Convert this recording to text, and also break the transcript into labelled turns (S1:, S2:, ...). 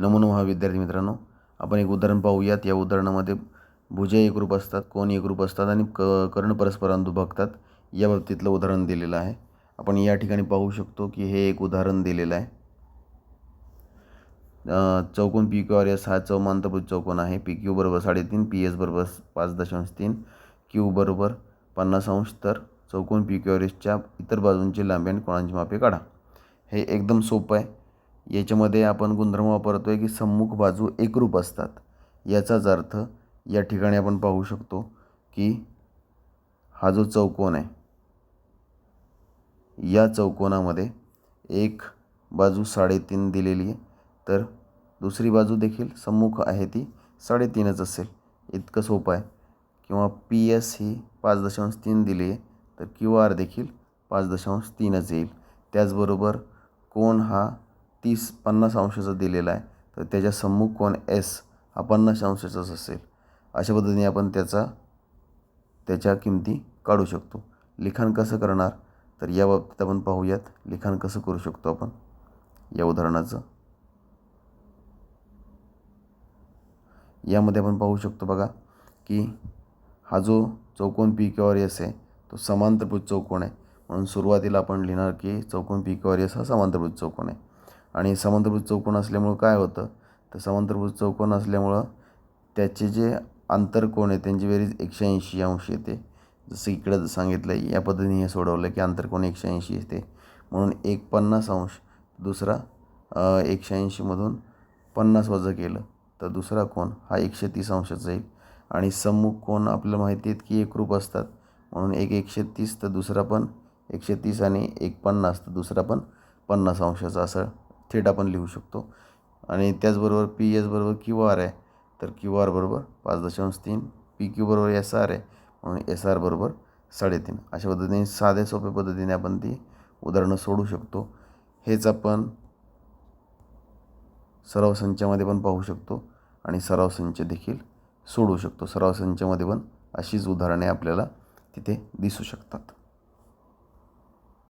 S1: नमो नमः विद्यार्थी मित्रांनो. आपण एक उदाहरण पाहूयात. या उदाहरणामध्ये भुजे एकरूप असतात कोण एकरूप असतात आणि क कर्ण परस्परांतू बघतात या बाबतीतलं उदाहरण दिलेलं आहे. आपण या ठिकाणी पाहू शकतो की हे एक उदाहरण दिलेलं आहे. चौकोन पी क्यू आर एस हा चौमांतभुज चौकोन आहे. पी क्यू बरोबर साडेतीन पी एस बरोबर पाच दशांश तीन क्यू बरोबर पन्नास अंश तर चौकोन पी क्यू आर एसच्या इतर बाजूंची लांबी आणि कोणांची मापे काढा. हे एकदम सोपं आहे. याच्यामध्ये आपण गुणधर्म वापरतो आहे की सम्मुख बाजू एकरूप असतात. याचाच अर्थ या ठिकाणी आपण पाहू शकतो की हा जो चौकोन आहे या चौकोनामध्ये एक बाजू साडेतीन दिलेली आहे तर दुसरी बाजू देखील सम्मुख आहे ती साडेतीनच असेल. इतकं सोपं आहे. किंवा पी एस ही पाच दशांश तीन दिली आहे तर क्यू आर देखील पाच दशांश तीनच येईल. त्याचबरोबर कोण हा तीस पन्नास अंशाचा दिलेला आहे. तर त्याच्या सम्मुख कोण? एस. हा पन्नास अंशाचाच असेल. अशा पद्धतीने आपण त्याचा त्याच्या किमती काढू शकतो. लिखाण कसं करणार? तर या बाबतीत आपण पाहूयात. लिखाण कसं करू शकतो आपण? या उदाहरणाचं. यामध्ये आपण पाहू शकतो बघा की हा जो चौकोन पी क्यू एस आहे तो समांतरभुज चौकोन आहे. म्हणून सुरुवातीला आपण लिहिणार की चौकोन पी क्यू एस हा समांतरभुज चौकोन आहे. आणि समांतरभुज चौकोन असल्यामुळं काय होतं? तर समांतरभुज चौकोन असल्यामुळं त्याचे जे आंतरकोन आहे त्यांची बेरीज एकशे ऐंशी अंश येते. जसं इकडं सांगितलं आहे या पद्धतीने हे सोडवलं की आंतरकोन एकशे ऐंशी येते. म्हणून एक पन्नास अंश दुसरा एकशे ऐंशीमधून पन्नास वजा केलं तर दुसरा कोण हा एकशे तीस अंशाचा येईल आणि सम्मुख कोण आपल्याला माहिती आहेत की एकरूप असतात. म्हणून एक एकशे तीस तर दुसरा पण एकशे तीस आणि एक पन्नास तर दुसरा पण पन्नास अंशाचा असं थेट आपण लिहू शकतो. आणि त्याचबरोबर पी एस बरोबर क्यू आर आहे. तर क्यू आर बरोबर पाच दशांश तीन पी क्यू बरोबर एस आर आहे. म्हणून एस आर बरोबर साडेतीन. अशा पद्धतीने साध्या सोप्या पद्धतीने आपण ती उदाहरणं सोडू शकतो. हेच आपण सराव संचामध्ये पण पाहू शकतो. आणि सराव संच देखील सोडू शकतो. सराव संचामध्ये पण अशीच उदाहरणे आपल्याला तिथे दिसू शकतात.